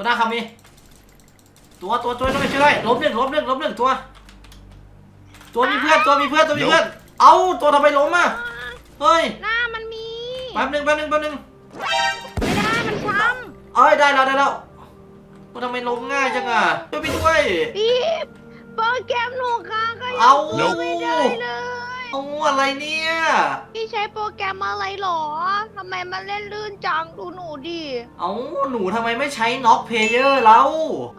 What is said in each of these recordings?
ตัวหน้าคามีตัวตัวตัวต้องไปช่วยล้มหนึ่งล้มหนึ่งล้มหนึ่งตัว ตัวมีเพื่อนตัวมีเพื่อนตัวมีเพื่อน เอ้าตัวทำไมล้มอะเฮ้ยหน้ามันมีแป๊บหนึงแป๊บหนึงแป๊บหนึงไม่ได้มันช้เอ้ยได้แล้วได้แล้วมันทำไมล้มง่ายจังอะช่วยพี่ด้วยำพี่โปรแกรมหนูค้างก็ยัเอางไม่ได้เลย เอาอะไรเนี่ย พี่ใช้โปรแกรมอะไรหรอ ทำไมมันเล่นลื่นจังดูหนูดิ เอาหนูทำไมไม่ใช้น็อกเพเยอร์แล้ว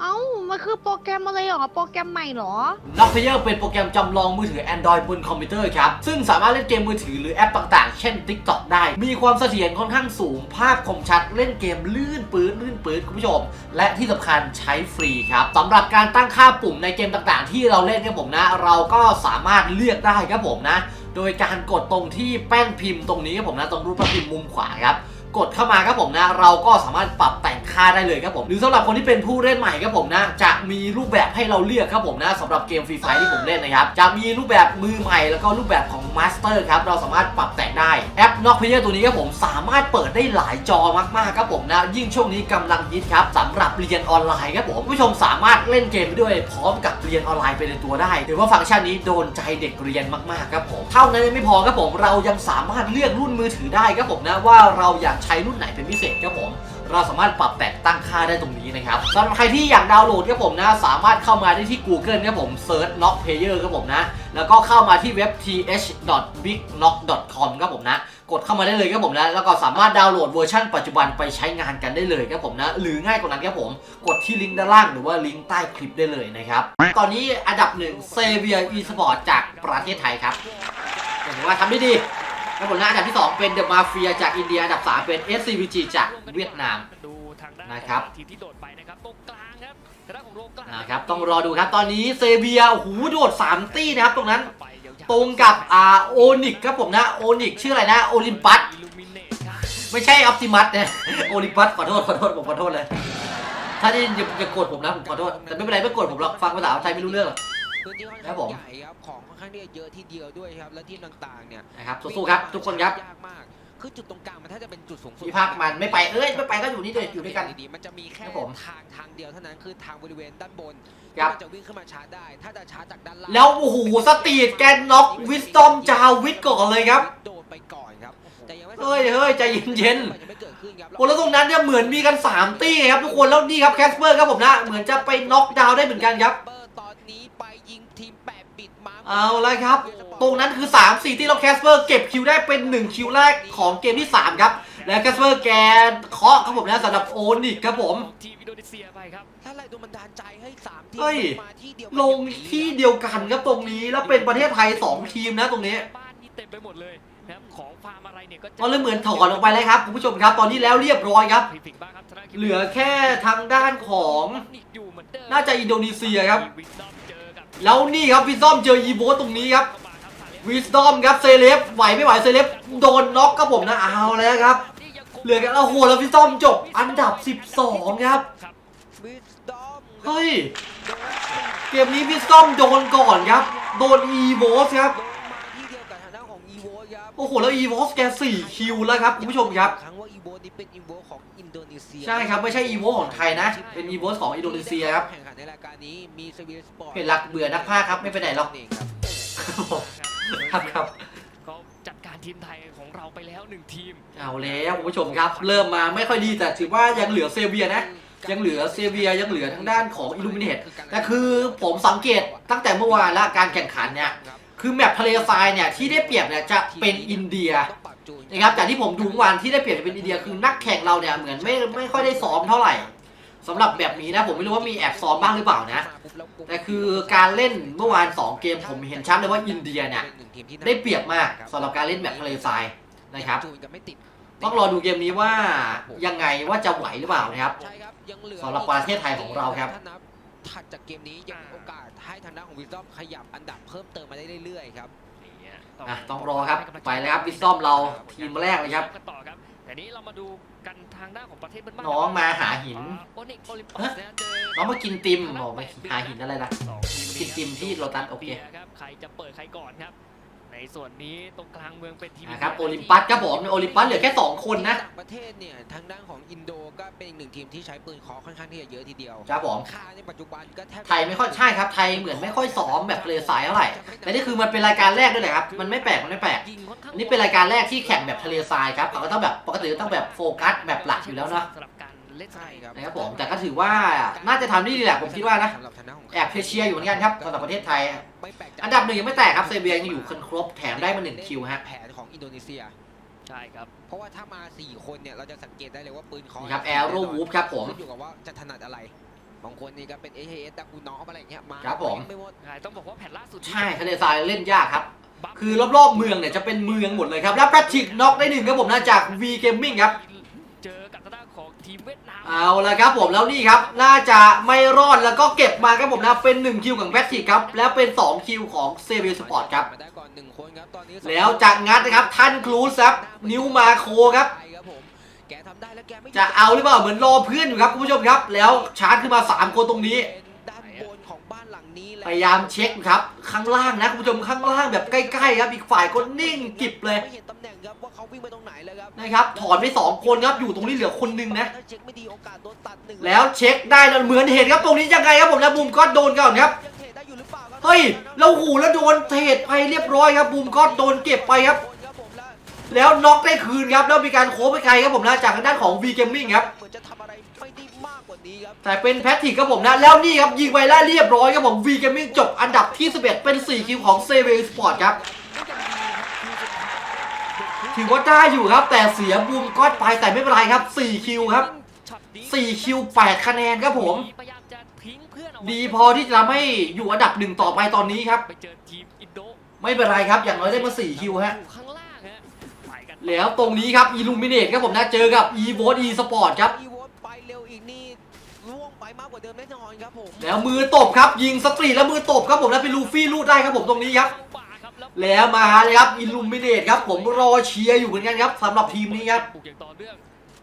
เอ้า มันคือโปรแกรมอะไรหรอ โปรแกรมใหม่หรอ น็อกเพเยอร์เป็นโปรแกรมจำลองมือถือ Android บนคอมพิวเตอร์ครับ ซึ่งสามารถเล่นเกมมือถือหรือแอปต่างๆ เช่น TikTok ได้ มีความเสถียรค่อนข้างสูง ภาพคมชัด เล่นเกมลื่นปื้นลื่นปื้นคุณผู้ชม และที่สำคัญใช้ฟรีครับสำหรับการตั้งค่าปุ่มในเกมต่างๆ ที่เราเล่นครับผมนะ เราก็สามารถเลือกได้ครับผมนะ โดยการกดตรงที่แป้นพิมพ์ตรงนี้ครับผมนะตรงรูปแป้นพิมพ์มุมขวาครับ กดเข้ามาครับผมนะ เราก็สามารถปรับแต่งค่าได้เลยครับผม หรือสำหรับคนที่เป็นผู้เล่นใหม่ครับผมนะ จะมีรูปแบบให้เราเลือกครับผมนะสำหรับเกมฟรีไฟที่ผมเล่นนะครับ จะมีรูปแบบมือใหม่แล้วก็รูปแบบของมาสเตอร์ครับ เราสามารถปรับแต่งได้แอป Knock Player ตัวนี้ครับผมสามารถเปิดได้หลายจอมากๆครับผมนะ ยิ่งช่วงนี้กำลังฮิตครับสำหรับเรียนออนไลน์ครับผมผู้ชมสามารถเล่นเกมไปด้วยพร้อมกับเรียนออนไลน์ไปในตัวได้ถือว่าฟังก์ชันนี้โดนใจเด็กเรียนมากๆครับผมเท่านั้นยังไม่พอครับผมเรายังสามารถเลือกรุ่นมือถือได้ครับผมนะว่าเราอยากใช้รุ่นไหนเป็นพิเศษครับผม เราสามารถปรับแต่งตั้งค่าได้ตรงนี้นะครับสำหรับใครที่อยากดาวน์โหลดครับผมนะ สามารถเข้ามาได้ที่ Google ครับผมเซิร์ช Knock Player ครับผมนะ แล้วก็เข้ามาที่เว็บ th.bigknock.com ครับผมนะกดเข้ามาได้เลยครับผมนะ แล้วก็สามารถดาวน์โหลดเวอร์ชันปัจจุบันไปใช้งานกันได้เลยครับผมนะ หรือง่ายกว่านั้นครับผม กดที่ลิงก์ด้านล่างหรือว่าลิงก์ใต้คลิปได้เลยนะครับ ตอนนี้อันดับหนึ่งเซเวียอีสปอร์ตจากประเทศไทยครับถือว่าทำได้ดี ครับผมนะอันดับที่สองเป็นเดอะมาเฟียจากอินเดียอันดับสามเป็น SCVG จากเวียดนามดูทางด้านนะครับทีมที่โดดไปนะครับตรงกลางครับทางด้านของโรงกลางนะครับต้องรอดูครับตอนนี้เซเบียโอ้โหโดด 3 ตี้นะครับตรงนั้นไปยาวๆตรงกับอ่าโอนิกครับผมนะโอนิกชื่ออะไรนะโอลิมปัส Illuminate ครับไม่ใช่ออปติมัสนะโอลิมปัสขอโทษขอโทษผมขอโทษเลยถ้าที่อย่าอย่ากดผมนะผมขอโทษแต่ไม่เป็นไรไม่กดผมหรอกฟังภาษาไทยไม่รู้เรื่องหรอก พื้นที่ค่อนครัข้าบผมงใหญ่ครับของค่อนข้างที่จะเยอะทีเดียวด้วยครับและทีมต่างๆเนี่ยนะครับสู้ๆครับ ทุกคนครับยากมากคือจุดตรงกลางมันถ้าจะเป็นจุดสูงสุดพี่พักมันไม่ไปเอ้ยไม่ไปก็อยู่นี่ด้วยอยู่ด้วยกันดีๆมันจะมีแค่ครับผมทางทางเดียวเท่านั้นคือทางบริเวณด้านบนครับที่มันจะวิ่งขึ้นมาชาร์จได้ ถ้าจะชาร์จจากด้านล่างแล้วโอ้โหสตีดแกนน็อกวิสตอมจาวิทก่อนเลยครับโดนไปก่อนครับแต่ยังไม่เฮ้ยเฮ้ยใจเย็นๆยังไม่เกิดขึ้นครับโอ้แล้วตรงนั้นเนี่ยเหมือนมีกัน 3 ตี้ครับทุกคนแล้วนี่ครับแคสเปอร์ครับผมนะเหมือนจะไปน็อกดาวน์ได้เหมือนกันครับ เอาละครับ ตรงนั้นคือ 3 4 ที่เราแคสเปอร์เก็บคิวได้เป็น 1 คิวแรกของเกมที่ 3 ครับ และแคสเปอร์แกเคาะครับผมนะสำหรับโอนิกครับผมทีมอินโดนีเซียไปครับถ้าอะไรโดนบันดาลใจให้สามทีมเฮ้ยมาที่เดียวลงที่เดียวกันครับตรงนี้แล้วเป็นประเทศไทย 2 ทีมนะตรงนี้บ้านนี่เต็มไปหมดเลยนะครับของฟาร์มอะไรเนี่ยก็จะก็เลยเหมือนถอนลงไปเลยครับคุณผู้ชมครับ ตอนนี้แล้วเรียบร้อยครับผิดๆบ้างครับทางด้านเหลือแค่ทางด้านของนิกอยู่เหมือนเดิมน่าจะอินโดนีเซียครับ แล้วนี่ครับวิซอมเจออีโบตรงนี้ครับวิสตอมครับเซเลฟไหวไม่ไหวเซเลฟโดนน็อกครับผมนะเอาแล้วครับ เหลือกันโอ้โหแล้ววิสตอมจบอันดับ 12 ครับครับเฮ้ยเกมนี้วิสตอมโดนก่อนครับ โดนอีโบสครับ อ้โห แล้วอีโวสแก4คิวแล้วครับคุณผู้ชมครับครั้งว่าอีโวนี่เป็นอีโวของอินโดนีเซียใช่ครับไม่ใช่อีโวของไทยนะ เป็นอีโวสของอินโดนีเซียครับแข่งขันในรายการนี้มีสวีสปอร์ตเห็นหลักเบื่อนักพากย์ครับไม่ไปไหนหรอกเองครับครับครับเขาจัดการทีมไทยของเราไปแล้วหนึ่งทีม เอาแล้วคุณผู้ชมครับ เริ่มมาไม่ค่อยดีแต่ถือว่ายังเหลือเซเบียนะยังเหลือเซเบียยังเหลือทางด้านของอิลูมิเนตแต่คือผมสังเกตตั้งแต่เมื่อวานและการแข่งขันเนี่ย คือแมปทะเลทรายเนี่ยที่ได้เปรียบเนี่ยจะเป็นอินเดียนะครับจากที่ผมดูเมื่อวานที่ได้เปรียบจะเป็นอินเดียคือนักแข่งเราเนี่ยเหมือนไม่ไม่ค่อยได้ซ้อมเท่าไหร่สำหรับแบบนี้นะผมไม่รู้ว่ามีแอบซ้อมบ้างหรือเปล่านะ แต่คือการเล่นเมื่อวาน 2 เกมผมเห็นชัดเลยว่าอินเดียเนี่ยได้เปรียบมากสำหรับการเล่นแบบทะเลทรายนะครับต้องรอดูเกมนี้ว่ายังไงว่าจะไหวหรือเปล่านะครับสำหรับประเทศไทยของเราครับ ถ้านับถัดจากเกมนี้ยังมีโอกาสให้ทางด้านของวิสตอมขยับอันดับเพิ่มเติมมาได้เรื่อยๆครับนี่ฮะอะต้องรอครับไปเลยครับวิสตอมเราทีมแรกเลยครับกันต่อครับแต่นี้เรามาดูกันทางด้านของประเทศเพื่อนบ้านน้องมาหาหินโอนิกโอลิมปัสนะเจอน้องมากินติมบอกมาหาหินอะไรล่ะสองทีมกินติมที่โลตัสโอเคครับใครจะเปิดใครก่อนครับใน ส่วนนี้ตรงกลางเมืองเป็นทีมนะครับโอลิมปัสครับผมโอลิมปัสเหลือแค่ 2 คนนะต่างประเทศเนี่ยทางด้านของอินโดก็เป็นอีกหนึ่งทีมที่ใช้ปืนเคอค่อนข้างที่จะเยอะทีเดียวครับผม ค่าในปัจจุบันก็แทบไทยไม่ค่อยใช่ครับไทยเหมือนไม่ค่อยซ้อมแบบทะเลทรายเท่าไหร่แต่นี่คือมันเป็นรายการแรกด้วยแหละครับมันไม่แปลกมันไม่แปลก ยิงค่อนข้างอันนี่เป็นรายการแรกที่แข่งแบบทะเลทรายครับเขาก็ต้องแบบปกติก็ต้องแบบโฟกัสแบบหลักอยู่แล้วเนาะ สำหรับการ เล่นสไนใช่ด์ครับนะครับผมแต่ก็ถือว่าน่าจะทำได้ดีแหละผมคิดว่านะสำหรับทางด้านของแอบเชียร์อยู่เหมือนกันครับสำหรับประเทศไทยไม่แปลกใจอันดับหนึ่งยังไม่แตกครับเซเบียยังอยู่คนครบแถมได้มาหนึ่งคิวฮะแผนของอินโดนีเซียใช่ครับเพราะว่าถ้ามา 4 คนเนี่ยเราจะสังเกตได้เลยว่าปืนเคอนี่ครับ Arrow Wolf ครับผมขึ้นอยู่กับว่าจะถนัดอะไรบางคนนี่ก็เป็น AHS ดักกูนอฟอะไรอย่างเงี้ยมาครับผมไม่หมดใช่ต้องบอกว่าแผ่นล่าสุดใช่ทะเลทรายเล่นยากครับบัฟคือรอบๆเมืองเนี่ยจะเป็นเมืองหมดเลยครับ แล้วแพทริกน็อกได้หนึ่งครับผมนะจาก V Gaming ครับ เจอกับทางด้านของทีมเวียดนามเอาละครับผมแล้วนี่ครับ น่าจะไม่รอดแล้วก็เก็บมาครับผมนะเป็น 1 คิวของแพทริกครับ แล้วเป็น 2 คิวของเซเบียสปอร์ตครับ มาได้ก่อนหนึ่งคนครับตอนนี้แล้วจากงัดนะครับท่านครูซครับนิวมาโคครับ ไปครับผมแกทำได้แล้วแกไม่จะเอาหรือเปล่าเหมือนรอเพื่อนอยู่ครับคุณผู้ชมครับ แล้วชาร์จขึ้นมา 3 คนตรงนี้ เป็น พยายามเช็คครับ ข้างล่างนะคุณผู้ชมข้างล่างแบบใกล้ๆครับ อีกฝ่ายก็นิ่งกิบเลยไม่เห็นตำแหน่งครับว่าเขาวิ่งไปตรงไหนเลยครับนะครับถอนไป2คนครับอยู่ตรงนี้เหลือคนหนึงนะ ถ้าเช็คไม่ดีโอกาสโดนตัดหนึ่งแล้วเช็คได้แล้วเหมือนเห็นครับตรงนี้ยังไงครับผมแล้วบูมก็โดนก่อนครับ ยังเทได้อยู่หรือเปล่าครับเฮ้ยแล้วหูแล้วโดนเทรดไปเรียบร้อยครับบูมก็โดนเก็บไปครับครับผมแล้วแล้วน็อกได้คืนครับแล้วมีการโค้งไปไกลครับผมนะจากทางด้านของ V Gaming ครับ เหมือนจะทำ แต่เป็นแพทริกครับผมนะ แล้วนี่ครับ ยิงไปแล้วเรียบร้อยครับผม V Gaming จบอันดับที่ 11 เป็น 4 คิวของ s a v e Sport ครับ ถือว่าได้อยู่ครับ แต่เสียบูมก็ไปแต่ไม่เป็นไรครับ 4 คิวครับช็อตนี้4คิว 8 คะแนนครับผมพยายามจะทิ้งเพื่อนเอาไว้ดีพอที่จะทำให้อยู่อันดับหนึ่งต่อไปตอนนี้ครับไปเจอทีมอินโดไม่เป็นไรครับ อย่างน้อยได้มา 4 คิวฮะอยู่ข้างล่างฮะไปกันแล้วตรงนี้ครับ Illuminate ครับผมนะเจอกับ e v o t e Sport ครับอีโวตไปเร็วอีกนี่ล่วงไป มากกว่าเดิมแน่นอนครับผมแล้วมือตบครับยิงสตรีทแล้วมือตบครับผมแล้วเป็นลูฟี่ลูดได้ครับผมตรงนี้ครับเข้าป่าครับแล้วแล้วมาเลยครับ Illuminate ครับผมรอเชียร์อยู่เหมือนกันครับสำหรับทีมนี้ครับปลุกอย่างต่อเนื่อง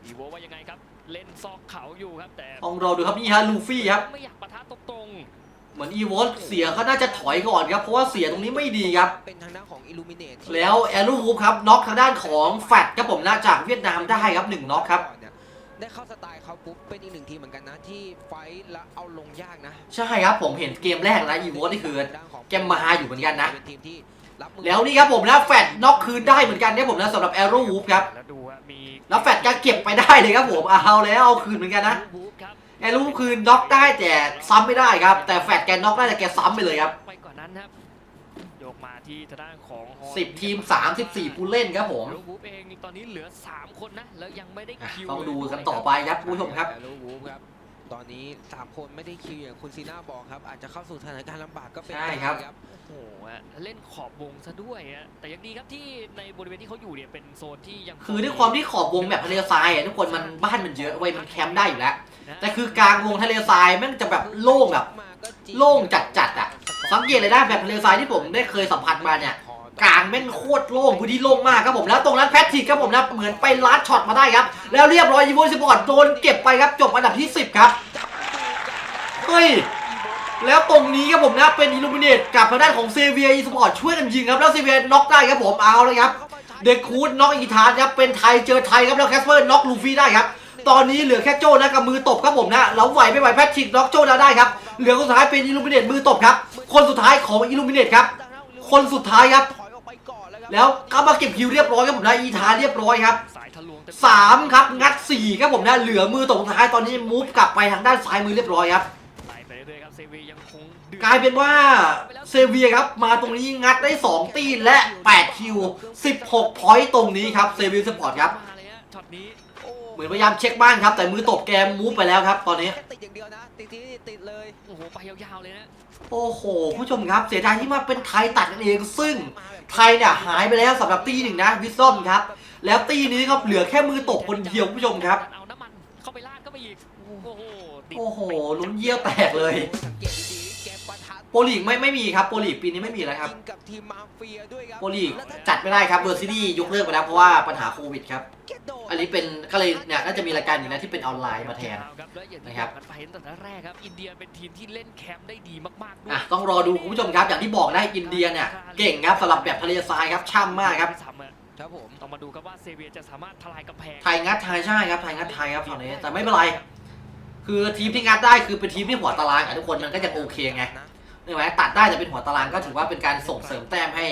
อีโวว่ายังไงครับเล่นซอกเขาอยู่ครับแต่ต้องรอดูครับนี่ฮะลูฟี่ครับไม่อยากปะทะตรงเหมือน e v o t เสียเขาน่าจะถอยก่อนครับ เพราะว่าเสียตรงนี้ไม่ดีครับเป็นทางด้านของ Illuminate ที่แล้วแอรูวูฟครับน็อกทางด้านของแฟตครับผมนะจากเวียดนามได้ครับหนึ่งน็อกครับเนี่ย ได้เข้าสไตล์เขาปุ๊บเป็นอีกหนึ่งทีมเหมือนกันนะ ที่ไฟท์แล้วเอาลงยากนะใช่ครับผมเห็นเกมแรกนะ e v o t นี่คือทางด้านของแกมาอยู่เหมือนกันนะเป็นทีมที่รับมือแล้วนี่ครับผมนะแฟตน็อกคืนได้เหมือนกันครับผมนะสำหรับแอรูวูฟครับๆแล้วดูว่ามีแล้วแฟตก็เก็บไปได้เลยครับผมเอาแล้วเอาคืนเหมือนกันนะบู๊ครับแอรูวูฟคืนน็อกได้แต่ซ้ำไม่ได้ครับ แต่แฟตแกน็อกได้แต่แกซ้ำไปเลยครับ มาที่ทางด้านของฮอล10ทีม34ผู้เล่นครับผมลูกบู๊เองตอนนี้เหลือ3คนนะแล้วยังไม่ได้อะคิวต้องดูกันต่อไปครับคุณผู้ชมครับแต่ลูกวูฟครับ ตอนนี้ 3 คนไม่ได้คิวอย่างคุณซีน่าบอกครับ อาจจะเข้าสู่สถานการณ์ลำบากก็เป็นใช่ได้ครับโอ้โหฮะเล่นขอบวงซะด้วยฮะแต่ยังดีครับที่ในบริเวณที่เขาอยู่เนี่ยเป็นโซนที่ยังคือด้วยความที่ขอบวงแบบทะเลทรายอะทุกคนมันบ้านมันเยอะเว้ยมันแคมป์ได้อยู่แล้วแต่คือกลางวงทะเลทรายแม่งจะแบบโล่งแบบ โล่งจัดๆอะ สังเกตเลยนะแบบทะเลทรายที่ผมได้เคยสัมผัสมาเนี่ย กลางแม่งโคตรโล่งพื้นที่โล่งมากครับผมแล้วตรงนั้นแพทริกครับผมนะเหมือนไปลัดช็อตมาได้ครับ แล้วเรียบร้อยอีโวสปอร์ตโดนเก็บไปครับจบอันดับที่ 10 ครับเฮ้ยแล้วตรงนี้ครับผมนะเป็นอิลูมิเนตกับทางด้านของเซเวียอีสปอร์ตช่วยกันยิงครับแล้วเซเวียน็อกได้ครับผมเอาเลยครับเด็กคูดน็อกอีธานครับเป็นไทยเจอไทยครับแล้วแคสเปอร์น็อกลูฟี่ได้ครับตอนนี้เหลือแค่โจ้นะกับมือตบครับผมนะแล้วไหวไม่ไหวแพทริกน็อกโจ้ได้ครับเหลือคนสุดท้ายเป็นอิลูมิเนตมือตบครับคนสุดท้ายของอิลูมิเนตครับคนสุดท้ายครับ แล้วครับแล้วก็มาเก็บคิวเรียบร้อยครับผมนะอีธานเรียบร้อยครับสายทะลวงเต็มสามครับงัดสี่ครับผมนะเหลือมือตบสุดท้ายตอนนี้มูฟกลับไปทางด้านซ้ายมือเรียบร้อยครับไล่ไปเรื่อยๆครับเซเวียยังคงดือดกลายเป็นว่าเซเวียครับมาตรงนี้งัดได้ 2 ตีและ8คิว 16 พอยต์ตรงนี้ครับเซเวียสปอร์ตครับมา เลยฮะช็อตนี้โอ้เหมือนพยายามเช็คบ้านครับ แต่มือตบแกมูฟไปแล้วครับ ตอนนี้ แค่ติดอย่างเดียวนะ ติดที่นี่ติดเลยโอ้โห ไปยาวๆเลยนะ โอ้โห ผู้ชมครับ เสียดายที่มาเป็นไทยตัดกันเอง ซึ่งไทยเนี่ยหายไปแล้วสำหรับตีหนึ่งนะวิซซอมครับ แล้วตีนี้ครับเหลือแค่มือตบคนเดียวผู้ชมครับ เอาน้ำมันเข้าไปราดเข้าไปอีก โอ้โหติดโอ้โหลุ้นเยี่ยวแตกเลย สังเกตดีๆแกปะทะ โปรลีกไม่ไม่มีครับโปรลีกปีนี้ไม่มีแล้วครับยิงกับทีมมาเฟียด้วยครับโปรลีกจัดไม่ได้ครับเบอร์ซิตี้ยกเลิกไปแล้วเพราะว่าปัญหาโควิดครับแกโดดอันนนี้เป็นก็เลยเนี่ยน่าจะมีรายการอยู่นะที่เป็นออนไลน์มาแทนครับและอย่างที่นะครับอกกันไปตั้งแต่แรกครับอินเดียเป็นทีมที่เล่นแคมป์ได้ดีมากๆด้วยอะต้องรอดูคุณผู้ชมครับอย่างที่บอกได้อินเดียเนี่ยเก่งครับสำหรับแบบทะเลทรายครับช่ำมากครับซ้ำอะครับผมต้องมาดูครับว่าเซเวียจะสามารถทลายกำแพงไทยงัดไทยใช่ครับไทยงัดไทยครับตอนนี้แต่ไม่เป็นไรคือทีมที่งัดได้คือเป็นทีมที่หัวตารางอะทุกคนมันก็ยังโอเคไง นะใช่ไหมตัดได้แต่เป็นหัวตารางก็ถือว่าเป็นการส่งเสริมแต้มให้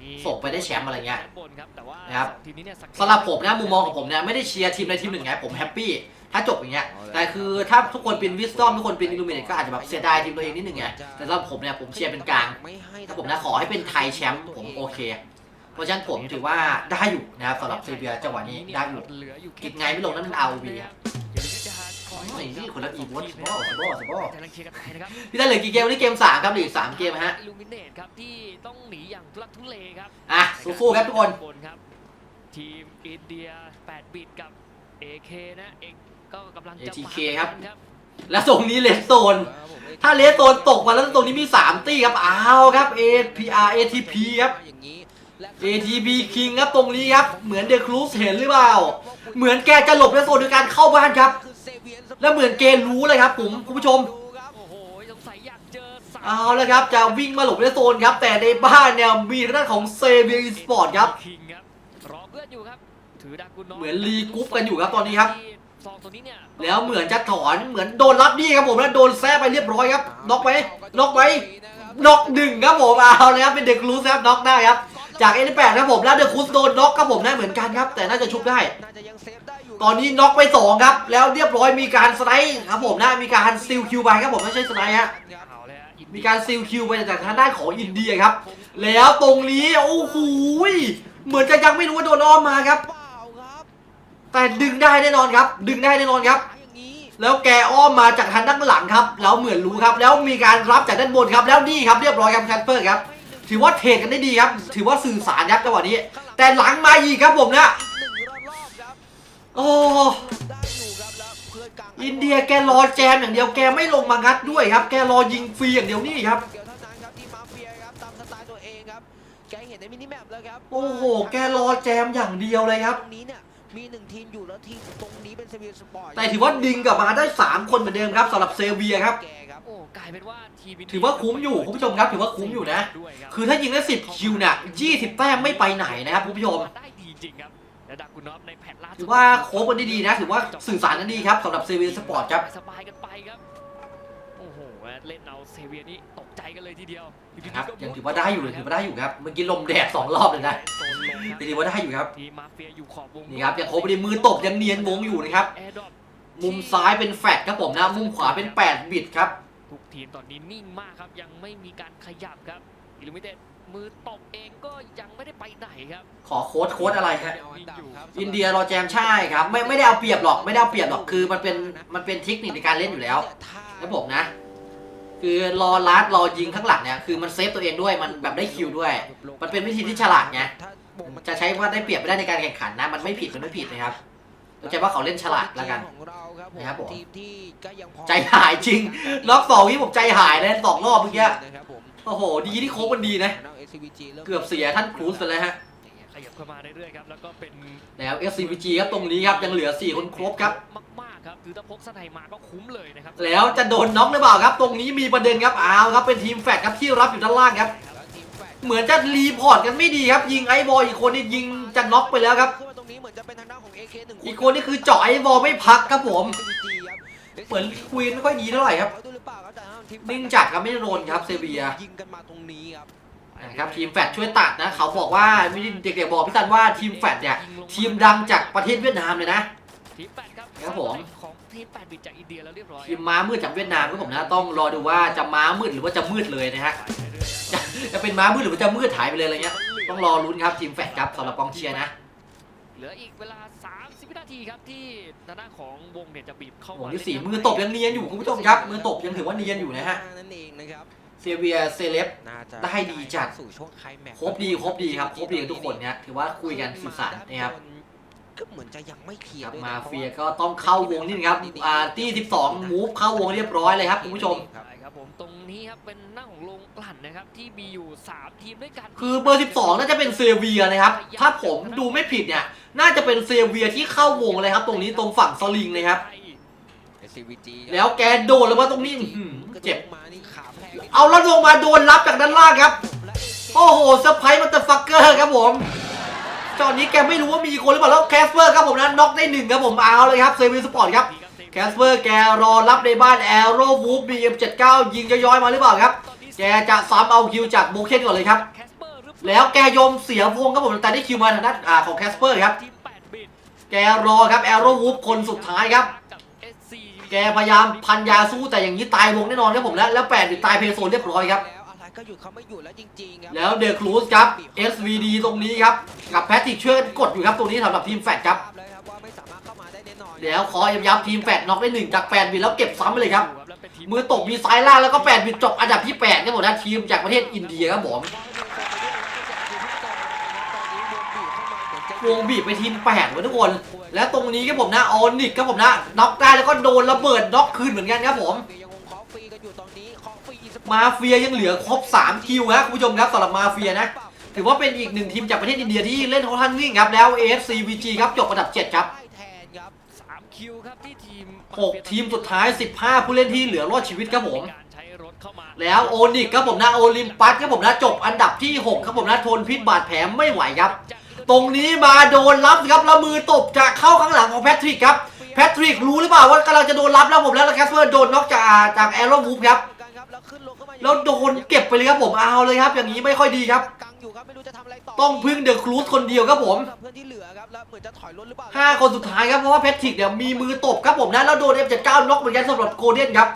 มีส่งไปได้แชมป์อะไรเงี้ยแชมป์บนครับแต่ว่านะครับสองทีมนี้เนี่ยสังเกตสำหรับผมนะมุมมองของผมเนี่ยไม่ได้เชียร์ทีมใดทีมหนึ่งไงผมแฮปปี้ถ้าจบอย่างเงี้ยแต่คือถ้าทุกคนเป็นวิสตอมทุกคนเป็นอิลูเมเนตก็อาจจะแบบเสียดายทีมตัวเองนิดหนึ่งไงแต่สำหรับผมเนี่ยผมเชียร์เป็นกลางไม่ให้ถ้าผมนะขอให้เป็นไทยแชมป์ผมโอเค เพราะฉะนั้นผมถือว่าได้อยู่นะครับสำหรับเซเบียจังหวะนี้ได้อยู่เหลืออยู่แค่กินไงไม่ลงนั่นมันเอาวี คอะรับอย่าลืมที่จะคอยโอ้ยนี่คนละอีกวอตสบอสบอสบอสกำลังเคลียร์กันไปนะครับพี่ได้เหลือกี่เกมวันนี้เกมสามครับเหลืออีกสามเกมฮะอิลูมิเนตครับที่ต้องหนีอย่างทุลักทุเลครับอะสู้ๆครับทุกคนบนครับทีมอินเดีย8บิตกับ AK นะเอกก็กำลังจะ ATK มาครับเหมือนกันและตรงนี้เลสโซนครับผมถ้าเลสโซนตกมาแล้วตรงนี้มี 3 ตี้ครับ อ้าวครับ APR ATP ครับอย่างนี้ และ ATP King ครับตรงนี้ครับ เหมือนเดอะครูสเห็นหรือเปล่า เหมือนแกจะหลบเลสโซนโดยการเข้าบ้านครับคือเซเวียนแล้วเหมือนเกณฑ์รู้เลยครับผมคุณผู้ชมดูครับโอ้โหสงสัยอยากเจอสมเอาแล้วครับจะวิ่งมาหลบเลสโซนครับ แต่ในบ้านเนี่ยมีทางด้านของเซเบียสปอร์ตครับคิงครับรอเพื่อนอยู่ครับถือดากุนน้อยเหมือนรีกรุ๊ปกันอยู่ครับตอนนี้ครับซองตัวนี้เนี่ยแล้วเหมือนจะถอนเหมือนโดนรัดนี่ครับผมแล้วโดนแซ่ไปเรียบร้อยครับน็อกไหมน็อกไหมน็อกหนึ่งครับผมเอาเลยครับเป็นเด็กรูสครับน็อกได้ครับ จากเอ็นแปดครับผมแล้วเดอะคูสโดนน็อกครับผมได้เหมือนกันครับ แต่น่าจะชุบได้น่าจะยังเซฟได้อยู่ตอนนี้น็อกไปสองครับ แล้วเรียบร้อยมีการสไลด์ครับผมนะมีการซิลคิวไปครับผมไม่ใช่สไลด์ฮะเอาเลยฮะอินเดียมีการซิลคิวไปจากทางด้านของอินเดียครับ แล้วตรงนี้โอ้โหเหมือนจะยังไม่รู้ว่าโดนอ้อมมาครับเปล่าครับแต่ดึงได้แน่นอนครับ ดึงได้แน่นอนครับอย่างนี้แล้วแกอ้อมมาจากทางด้านหลังครับแล้วเหมือนรู้ครับ แล้วมีการรับจากด้านบนครับ แล้วนี่ครับเรียบร้อยครับแคสเปอร์ครับ ถือว่าเทรดกันได้ดีครับ ถือว่าสื่อสารครับจังหวะนี้ แต่หลังมาอีกครับผมนะอีกหนึ่งรอบๆครับโอ้ได้อยู่ครับแล้วเพื่อนกลางอินเดียแกรอแจมอย่างเดียวแกไม่ลงมางัดด้วยครับ แกรอยิงฟรีอย่างเดียวนี่ครับเกี่ยวเท่านั้นครับที่มาเฟียครับตามสไตล์ตัวเองครับแกเห็นในมินิแมปแล้วครับโอ้โห แกรอแจมอย่างเดียวเลยครับตรงนี้เนี่ยมีหนึ่งทีมอยู่แล้วทีมตรงนี้เป็นเซเวียสปอร์ตแต่ถือว่าดึงกลับมาได้ 3 คนเหมือนเดิมครับสำหรับเซเบียครับแกครับ โอ้กลายเป็นว่าทีมนเดียถือว่าคุ้มอยู่คุณผู้ชมครับถือว่าคุ้มอยู่นะด้วยรับคือถ้ายิงได้ 10 คิวเนี่ย20 แต้มไม่ไปไหนนะครับคุณผู้ชมได้ดีจริงครับแล้วดากุนอฟในแพทล่าสุดถือว่าโค้ชกันได้ดีนะ ถือว่าสื่อสารกันดีครับสำหรับเซเบียสปอร์ตครับสบายๆกันไปครับโอ้โหเล่นเอาเซเวียนี่ตกใจกันเลยทีเดียวอยู่ดีๆครับก็ยังถือว่าได้อยู่เลยถือว่าได้อยู่ครับเมื่อกี้ลมแดดสองรอบเลยนะโซนลงครับแต่ถือว่าได้อยู่ครับทีมมาเฟียอยู่ขอบวงนี่ครับยังโคบดีมือตบยังเนียนวงอยู่นะครับแอร์ดรอปมุมซ้ายเป็นแฟดครับผมนะ มุมขวาเป็น 8 บิตครับ ทุกทีมตอนนี้นิ่งมากครับ ยังไม่มีการขยับครับอิลูมิเต็ดมือตบเองก็ยังไม่ได้ไปไหนครับ ขอโค้ดโค้ดอะไรฮะเอาอันดับครับอินเดียรอแจมใช่ครับ ไม่ไม่ได้เอาเปรียบหรอกไม่ได้เอาเปรียบหรอกคือมันเป็นมันเป็นเทคนิคในการเล่นอยู่แล้วนะผมนะ คือรอลัดรอยิงข้างหลังเนี่ยคือมันเซฟตัวเองด้วยมันแบบได้คิวด้วย มันเป็นวิธีที่ฉลาดไงถ้าบ่งมันจะใช้ว่าได้เปรียบไม่ได้ในการแข่งขันนะ มันไม่ผิดมันไม่ผิดนะครับ เข้าใจว่าเขาเล่นฉลาดแล้วกันของเราครับผมนะครับผมทีมที่ก็ยังพอใจหายจริงล็อกสองที่ผมใจหายเลยสองรอบเมื่อกี้นะครับผมโอ้โห ดีที่โค้งมันดีนะทางด้าน SCVG ริ่มเกือบเสียท่านครูซไปเลยฮะขยับเข้ามาเรื่อยๆครับแล้วก็เป็นแล้ว SCPG ครับตรงนี้ครับยังเหลือ 4 คนครบครับมากๆครับคือถ้าพกสไนมาก็คุ้มเลยนะครับแล้วจะโดนน็อกหรือเปล่าครับ ตรงนี้มีประเด็นครับอ้าวครับเป็นทีมแฟดครับที่รับอยู่ด้านล่างครับแล้วทีมแฟกเหมือนจะรีพอร์ตกันไม่ดีครับ ยิงไอ้บอลอีกคนนี่ยิงจะน็อกไปแล้วครับ อง AK หนึ่งอีกคนนี่คือเจาะไอ้บอลไม่พักครับผม SCVG ครับเหมือนคุยไม่ค่อยดีเท่าไหร่ครับด้วยหรือเปล่าครับแต่ทางด้านทีมแฟกนิ่งจัดครับไม่โดนครับเซเบียยิงกันมาตรงนี้ครับนะครับทีมแฟดช่วยตัดนะ เขาบอกว่าไม่ได้เด็กๆบอกพี่ตันว่าทีมแฟดเนี่ยทีมดังจากประเทศเวียดนามเลยนะทีมแปดครับครับผมของทีมแปดบิตจากอินเดียแล้วเรียบร้อยทีมม้ามืดจากเวียดนามครับผมนะต้องรอดูว่าจะม้ามืดหรือว่าจะมืดเลยนะฮะไปเรื่อยๆครับจะเป็นม้ามืดหรือว่าจะมืดหายไปเลยอะไรเงี้ยต้องรอลุ้นครับทีมแฟดครับสำหรับกองเชียร์นะเห ลืออีกเวลา 30วินาทีครับที่ทางด้านของวงเนี่ยจะบีบเข้าโอ้มาโหที่สี่มือตบยังเนียนอยู่คุณผู้ชมครับ มือตบยังถือว่าเนียนอยู่นะฮะนั่นเองนะครับเซเบียเซเลบน่าจะได้ดีจัดสู่ช่วงไคลแม็กซ์ครบดีครบดีครับครบดีกันทุกคนเนี่ยถือว่าคุยกันสื่อสารนะครับ ก็เหมือนจะยังไม่เคลียคร์รับด้วยนะมาพระเฟียว่ก็ต้องเข้าวงนี่นะครับอ่าตี้12 มูฟเข้าวงเรียบร้อยเลยครับคุณผู้ชม ใช่ครับผมตรงนี้ครับเป็นหน้าของโรงกลั่นนะครับที่มีอยู่3ทีมด้วยกันคือเบอร์ 12 น่าจะเป็นเซเวียนะครับ ถ้าผมดูไม่ผิดเนี่ย น่าจะเป็นเซเวียที่เข้าวงเลยครับ ตรงนี้ตรงฝั่งสลิงเลยครับ SCVG แล้วแกโดนแล้วว่าตรงนี้อื้อหือเจ็บ มานี่ขาแพงเอาแล้วลงมาโดนรับจากด้านล่างครับ โอ้โหเซอร์ไพรส์มันเตอร์ฟักเกอร์ครับผม ตอนนี้แกไม่รู้ว่ามีคนหรือเปล่าแล้วแคสเปอร์ครับผมนะน็อกได้หนึ่งครับผมเอาเลยครับเซเวียสปอร์ตครับแคสเปอร์แกรอรับในบ้านแอโร่วูฟบีเอ็มเจ็ดเก้ายิงย้อยมาหรือเปล่าครับ แกจะซ้ำเอาคิวจากโบเคนก่อนเลยครับ แล้วแกยอมเสียวงครับผมแต่ได้คิวมาทางด้านของแคสเปอร์ครับ แกรอครับแอโร่วูฟคนสุดท้ายครับ แกพยายามพันยาสู้แต่อย่างนี้ตายวงแน่นอนครับผมแล้วแล้วแปดตายเพโซนเรียบร้อยครับ ก็หยุดเขาไม่หยุดแล้วจริงๆครัแล้วเดอะครูสครับ SVD ตรงนี้ครับ กับแพทริกช่วยกันกดอยู่ครับตรงนี้สำหรับทีมแฟดครับ เลยครับว่าไม่สามารถเข้ามาได้แน่นอนแล้วขอย้ำๆทีมแฟดน็อกได้หนึ่งจากแปดบิตแล้วเก็บซ้ำไปเลยครับแล้วเป็นทีมือตกมีซ้ายล่างแล้วก็แปดบิตจบอันดับที่แปดครับผมนะทีมจากประเทศอินเดียครับผมวงบีบไปทีมแปดไว้ทุกคน และตรงนี้ครับผมนะออนิกครับผมนะน็อกได้แล้วก็โดนระเบิดน็อกคืนเหมือนกันครับผม มาเฟียยังเหลือครบ3คิวครับคุณผู้ชมครับสำหรับมาเฟียนะ ถือว่าเป็นอีกหนึ่งทีมจากประเทศอินเดียที่เล่นค่อนข้างนิ่งครับแล้ว AFCVG ครับจบอันดับ 7 ครับได้แทนครับ3คิวครับที่ทีม6ทีมสุดท้าย 15 ผู้เล่นที่เหลือรอดชีวิตครับผมการใช้รถเข้ามาแล้วโอนิกครับผมนะโอลิมปัสครับผมนะจบอันดับที่ 6 ครับผมนะทนพิษบาดแผลไม่ไหวครับ ตรงนี้มาโดนรับครับแล้วมือตบจะเข้าข้างหลังของแพทริกครับแพทริกรู้หรือเปล่าว่ากำลังจะโดนรับแล้วผมแล้วแล้วแคสเปอร์โดนน็อกจากจากแอโรวูฟครับ แล้วขึ้นลงเข้ามาแล้วโดนเก็บไปเลยครับผมเอาเลยครับ อย่างนี้ไม่ค่อยดีครับกังอยู่ครับไม่รู้จะทำอะไรต่อต้องพึ่งเดอะครูซคนเดียวครับผมเพื่อนที่เหลือครับแล้วเหมือนจะถอยรถหรือเปล่าห้าคนสุดท้ายครับเพราะว่าแพทริกเนี่ยมีมือตบครับผมนะแล้วโดน F79 น็อกเหมือนกันสำหรับโกลเด้นครับ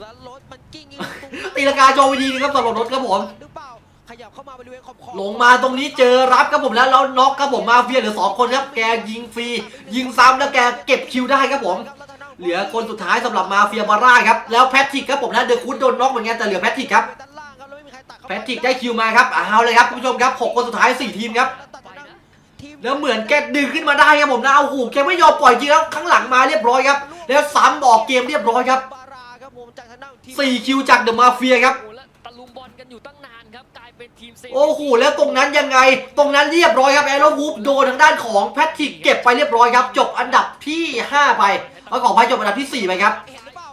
แล้วรถมันกิ้งอยู่ตรงนี้ตีลังกาจอไปดีนึงครับสำหรับรถครับผมหรือเปล่าขยับเข้ามาบริเวณขอบขอบลงมาตรงนี้เจอรับครับผมแล้วแล้วน็อกครับผมมาเฟียเหลือสองคนครับแกยิงฟรียิงซ้ำแล้วแกเก็บคิวได้ครับผม เหลือคนสุดท้ายสำหรับมาเฟียบาร่าครับ แล้วแพทริกครับผมนะเดอะคูดโดนน็อกเหมือนกันแต่เหลือแพทริกครับด้านล่างครับแล้วไม่มีใครตัดเข้าแพทริกได้คิวมาครับเอาเลยครับคุณผู้ชมครับหกคนสุดท้ายสี่ทีมครับไปนะแล้วเหมือนแกดึงขึ้นมาได้ครับผมนะโอ้โหแกไม่ยอมปล่อยจริงแล้วข้างหลังมาเรียบร้อยครับ แล้วซ้ำบอกเกมเรียบร้อยครับบาราครับผมจากทางด้านทีมสี่คิวจากเดอะมาเฟียครับโอ้แล้วตะลุมบอลกันอยู่ตั้งนานครับกลายเป็นทีมเซโอ้โหแล้วตรงนั้นยังไง ตรงนั้นเรียบร้อยครับแอโรวูฟโดนทางด้านของแพทริกเก็บไปเรียบร้อยครับ จบอันดับที่ 5 ไป แล้วของพายจบอันดับที่ 4 ไปครับ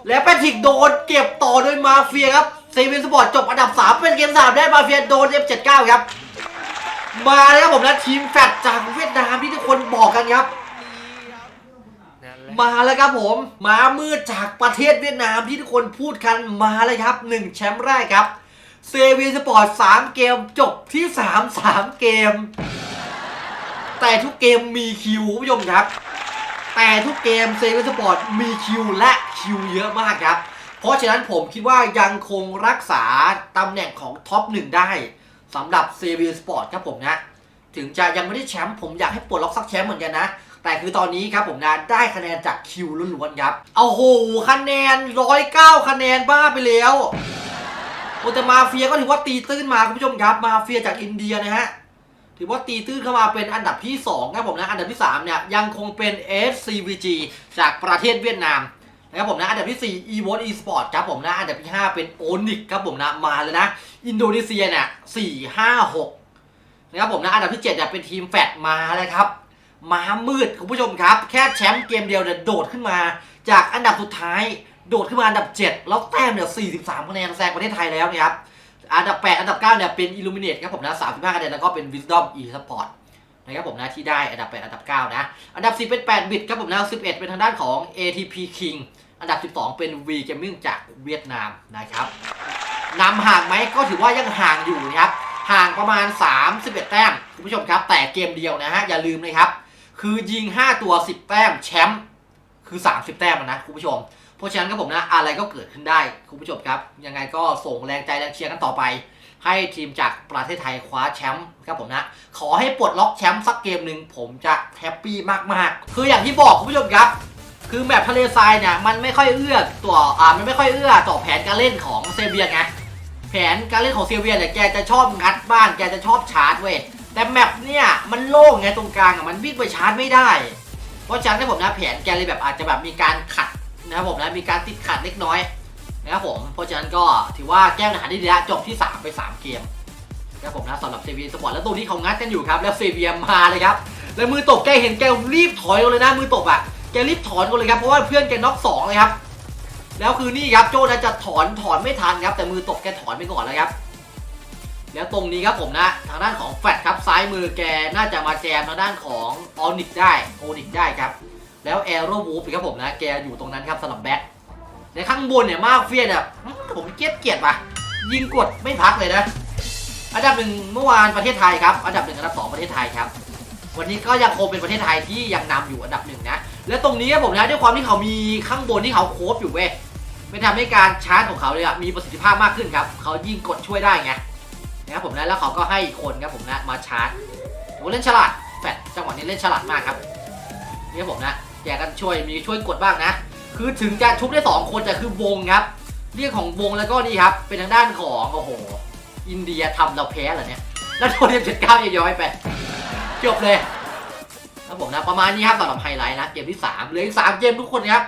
แล้วแพทริกโดนเก็บต่อโดยมาเฟียครับเซเว่นสปอร์ตจบอันดับ 3 เป็นเกม3ได้มาเฟียโดน F79 ครับ มาแล้วครับผมนะทีมแฟตจากเวียดนามที่ทุกคนบอกกันครับ มาแล้วครับผมมามืดจากประเทศเวียดนามที่ทุกคนพูดกันมาเลยครับหนึ่งแชมป์แรกครับเซเวียสปอร์ต3เกมจบที่3 3เกม แต่ทุกเกมมีคิวคุณผู้ชมครับ แต่ทุกเกมเซเวียสปอร์ตมีคิวและคิวเยอะมากครับ เพราะฉะนั้นผมคิดว่ายังคงรักษาตำแหน่งของท็อปหนึ่งได้สำหรับเซเวียสปอร์ตครับผมนะ ถึงจะยังไม่ได้แชมป์ผมอยากให้ปลดล็อกสักแชมป์เหมือนกันนะ แต่คือตอนนี้ครับผมนะได้คะแนนจากคิวล้วนๆครับ เอาโหคะแนนร้อยเก้าคะแนนบ้าไปแล้วโอ้แต่มาเฟียก็ถือว่าตีตื้นมาคุณผู้ชมครับ มาเฟียจากอินเดียนะฮะ ถือว่าตีตื้นเข้ามาเป็นอันดับที่2ครับผมนะ อันดับที่3เนี่ยยังคงเป็น SCVG จากประเทศเวียดนามนะครับผมนะ อันดับที่ 4 e v o t Esport ครับผมนะ อันดับที่ 5 เป็น Onyx ครับผมนะ มาเลยนะ อินโดนีเซียเนี่ย4 5 6นะครับผมนะ อันดับที่7เนี่ยเป็นทีมแฟดมาแล้วครับ มามืดคุณผู้ชมครับ แค่แชมป์เกมเดียวเนี่ยโดดขึ้นมา จากอันดับสุดท้ายโดดขึ้นมาอันดับ 7 แล้วแต้มเนี่ย43คะแนนแซงประเทศไทยแล้วนะครับ อันดับ 8 อันดับ 9 เนี่ยเป็น Illuminate ครับผมนะ 35คะแนนแล้วก็เป็น Wisdom e-sport นะครับผมนะที่ได้อันดับ 8 อันดับ 9 นะ อันดับ 10 เป็น 8 บิตครับผมนะ 11 เป็นทางด้านของ ATP King อันดับ 12 เป็น V Gaming จากเวียดนามนะครับนำห่างไหมก็ถือว่ายังห่างอยู่นะครับ ห่างประมาณ 31 แต้มคุณผู้ชมครับ แต่เกมเดียวนะฮะ อย่าลืมนะครับ คือยิง 5 ตัว 10 แต้มแชมป์คือ 30 แต้มนะคุณผู้ชม เพราะฉะนั้นครับผมนะอะไรก็เกิดขึ้นได้คุณผู้ชมครับ ยังไงก็ส่งแรงใจแรงเชียร์กันต่อไป ให้ทีมจากประเทศไทยคว้าแชมป์ครับผมนะ ขอให้ปลดล็อกแชมป์สักเกมหนึ่งผมจะแฮปปี้มากๆ คืออย่างที่บอกคุณผู้ชมครับ คือแมปทะเลทรายเนี่ยมันไม่ค่อยเอื้อต่ออ่ามันไม่ค่อยเอื้อต่อแผนการเล่นของเซเบียไงแผนการเล่นของเซเบียเนี่ยแกจะชอบงัดบ้านแกจะชอบชาร์จเว้ยแต่แมปเนี่ยมันโล่งไงตรงกลางอะมันวิ่งไปชาร์จไม่ได้ เพราะฉะนั้นผมนะแผนแกเลยแบบอาจจะแบบมีการขัด นะครับผมนะมีการติดขัดเล็กน้อยนะครับผมเพราะฉะนั้นก็ถือว่าแก้ปัญหาได้ดีแล้วจบที่ 3 ไป 3 เกมนะครับผมนะสำหรับเซเวียสปอร์ตแล้วตรงนี้เขางัดกันอยู่ครับ แล้วเซเวียมาเลยครับ แล้วมือตบแกเห็นแกรีบถอยกันเลยนะมือตบอะแกรีบถอนกันเลยครับเพราะว่าเพื่อนแกน็อกสองเลยครับแล้วคือนี่ครับโจ้นะจะถอนถอนไม่ทันครับ แต่มือตบแกถอนไปก่อนแล้วครับ แล้วตรงนี้ครับผมนะ ทางด้านของแฟดครับซ้ายมือแกน่าจะมาแจมทางด้านของออนิกได้โอนิกได้ครับ แล้วแอโรวูฟครับผมนะ แกอยู่ตรงนั้นครับสำหรับแบ็คในข้างบนเนี่ยมากเฟียเนแบบอื้อผมเกลียดเกลียดปะยิงกดไม่พักเลยนะ อันดับหนึ่งเมื่อวานประเทศไทยครับ อันดับหนึ่งอันดับสองประเทศไทยครับ วันนี้ก็ยังคงเป็นประเทศไทยที่ยังนำอยู่อันดับหนึ่งนะ และตรงนี้ครับผมนะด้วยความที่เขามีข้างบนที่เขาโคฟอยู่เว้ยไม่ทำให้การชาร์จของเขาเนี่ยมีประสิทธิภาพมากขึ้นครับเขายิงกดช่วยได้ไงนะครับผมนะแล้วเขาก็ให้อีกคนครับผมนะมาชาร์จโอ้เล่นฉลาดแฟดจังหวะนี้เล่นฉลาดมากครับนี่ครับผมนะ แกกันช่วยมีช่วยกดบ้างนะ คือถึงจะชุบได้สองคนแต่คือวงครับ เรื่องของวงแล้วก็นี่ครับ เป็นทางด้านของโอ้โห อินเดียทำเราแพ้เหรอเนี่ย แล้วโดนเอ็มเจ็ดเก้าย้อยไปจบเลยครับผมนะประมาณนี้ครับสำหรับไฮไลท์นะเกมที่3เหลืออีก3เกมทุกคนครับ